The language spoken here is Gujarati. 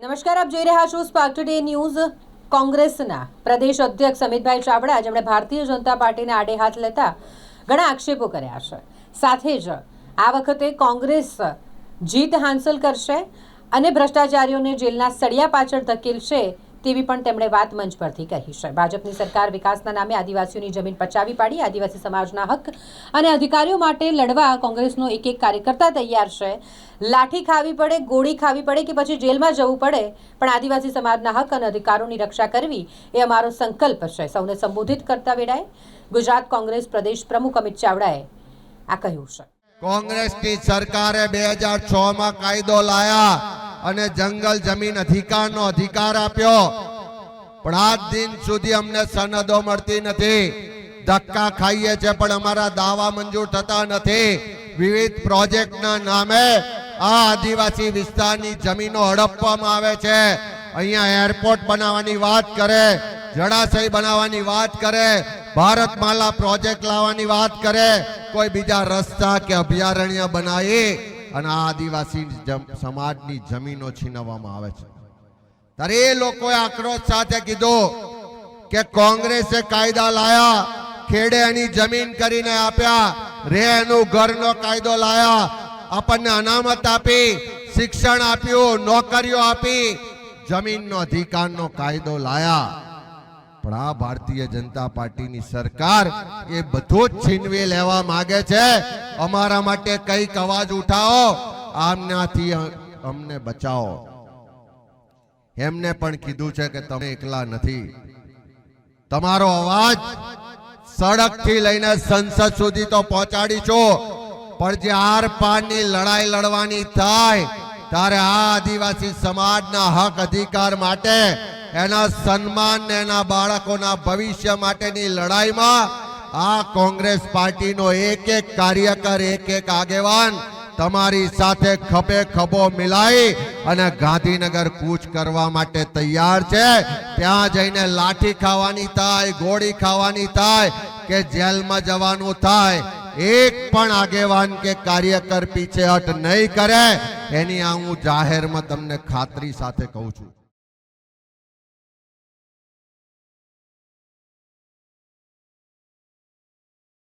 નમસ્કાર, આપ જોઈ રહ્યા છો સ્પાર્ક ટુડે ન્યૂઝ કોંગ્રેસના પ્રદેશ અધ્યક્ષ અમિતભાઈ ચાવડા જેમણે ભારતીય જનતા પાર્ટીને આડે હાથ લેતા ઘણા આક્ષેપો કર્યા છે. સાથે જ આ વખતે કોંગ્રેસ જીત હાંસલ કરશે અને ભ્રષ્ટાચારીઓને જેલના સળિયા પાછળ ધકેલશે તેવી પણ તેમણે વાત મંચ પરથી કહી છે. ભાજપની સરકાર વિકાસના નામે આદિવાસીઓની જમીન પચાવી પાડી, આદિવાસી સમાજના હક અને અધિકારીઓ માટે લડવા કોંગ્રેસનો એક એક કાર્યકર્તા તૈયાર છે. લાઠી ખાવી પડે, ગોળી ખાવી પડે કે પછી જેલમાં જવું પડે, પણ આદિવાસી સમાજના હક અને અધિકારોની રક્ષા કરવી એ અમારો સંકલ્પ છે. સૌને સંબોધિત કરતા વેળાએ ગુજરાત કોંગ્રેસ પ્રદેશ પ્રમુખ અમિત ચાવડાએ આ કહ્યું છે. કોંગ્રેસની સરકારે બે હજાર છ માં કાયદો લાયા. અને જંગલ જમીન અધિકારનો અધિકાર આપ્યો. પણ આજ દિન સુધી અમને સનદો મળતી નથી. ધક્કા ખાઈએ છે, પણ અમારા દાવા મંજૂર થતા નથી. વિવિધ પ્રોજેક્ટના નામે આ આદિવાસી વિસ્તારની જમીનો હડપવામાં આવે છે. અહીંયા એરપોર્ટ બનાવવાની વાત કરે, જળાશય બનાવવાની વાત કરે, ભારતમાલા પ્રોજેક્ટ લાવવાની વાત કરે. કોઈ બીજા રસ્તા કે અભયારણ્ય બનાવી અને આ આદિવાસી સમાજની જમીનો છીનવવામાં આવે છે. ત્યારે એ લોકોએ આક્રોશ સાથે કીધો કે કોંગ્રેસે કાયદા લાયા, ખેડે એની જમીન કરીને આપ્યા, રે એનું ઘરનો કાયદો લાયા, આપણને અનામત આપી, શિક્ષણ આપ્યું, નોકરીઓ આપી, જમીનનો અધિકારનો કાયદો લાયા. પણ આ ભારતીય જનતા પાર્ટીની સરકાર એ બધું જ છીનવી લેવા માંગે છે. અમારા માટે કંઈક અવાજ ઉઠાવો. આમનાથી અમને બચાવો. એમને પણ કીધું છે કે તમે એકલા નથી. તમારો અવાજ સડકથી લઈને સંસદ સુધી તો પહોંચાડીશું પણ જે આર પારની લડાઈ લડવાની થાય, ત્યારે આ આદિવાસી સમાજના હક અધિકાર માટે, એના સન્માન એના બાળકોના ભવિષ્ય માટેની લડાઈમાં આ કોંગ્રેસ પાર્ટીનો એક એક કાર્યકર, એક એક આગેવાન તમારી સાથે ખભે ખભો મિલાઈ અને ગાંધીનગર કૂચ કરવા માટે તૈયાર છે. ત્યાં જઈને લાઠી ખાવાની થાય, ગોળી ખાવાની થાય કે જેલમાં જવાનું થાય, એક પણ આગેવાન કે કાર્યકર પીછે હટ નહીં કરે, એની આ હું જાહેરમાં તમને ખાતરી સાથે કહું છું.